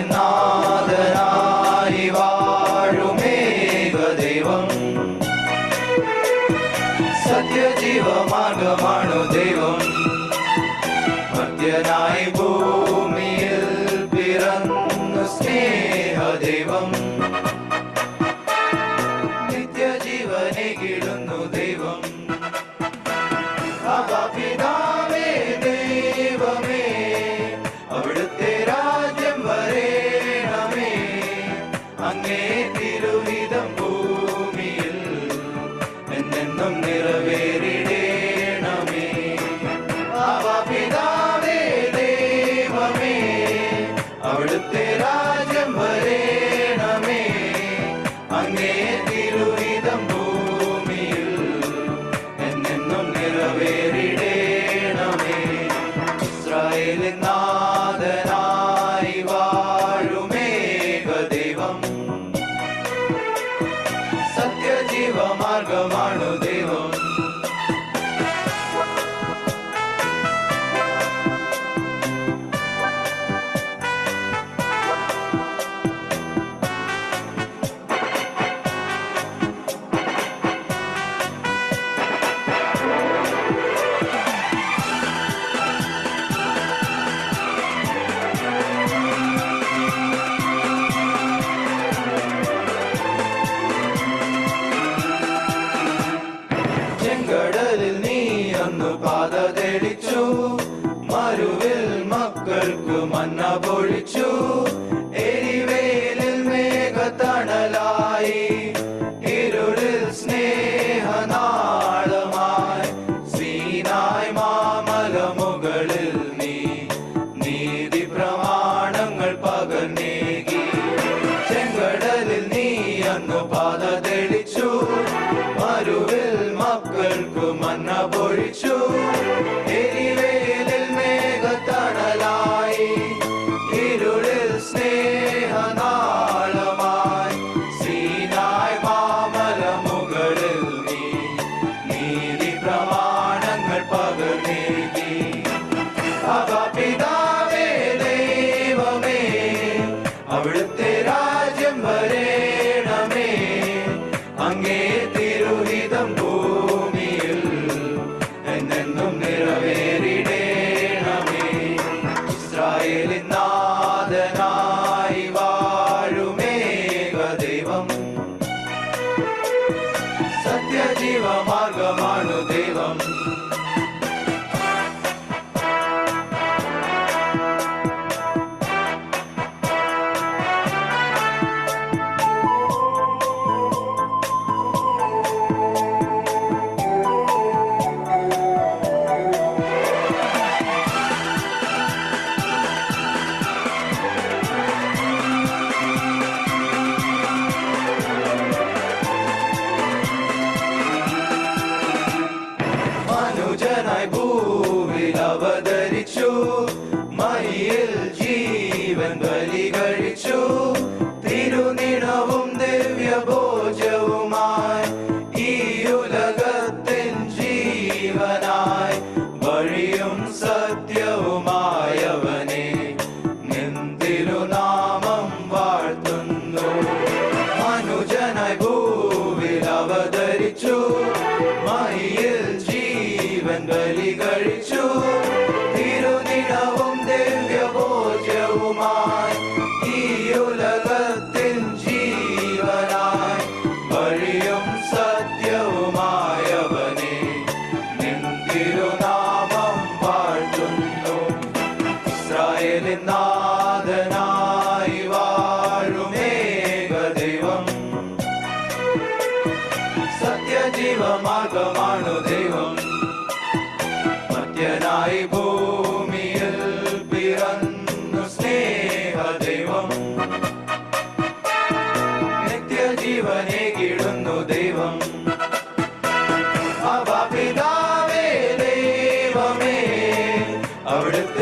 നാഥനായി വാഴുമേക ദൈവം. സത്യജീവ മാർഗമാണു ദൈവം. ഭക്തനായി ഭൂമിയിൽ പിറന്നു സ്നേഹ എന്നെന്നും നിറവേറിടേണമേ മക്കൾക്ക് മന്ന പൊഴിച്ചു. എരിവേലിൽ മേഘത്തണലായി. ഇരുളിൽ സ്നേഹനാളമായി. സീനായ് മാമല മുകളിൽ നീ. നീതി പ്രമാണങ്ങൾ പകർന്നേകി ചെങ്കടലിൽ നീ അന്ന് പാത തെളിച്ചു. മരുവിൽ മക്കൾക്ക് മന്ന പൊഴിച്ചു. എരിവേലിൽ കഴിച്ചു തിരുനിടവും ദിവ്യഭോജവുമായി ഈ ഉലകത്തിൻ ജീവനായി. വഴിയും സത്യവുമായവനെ നിൻ തിരുനാമം വാഴ്ത്തുന്നു ഇസ്രായേലിൻ നാഥനായി വാഴുമേക ദൈവം. അവിടുത്തെ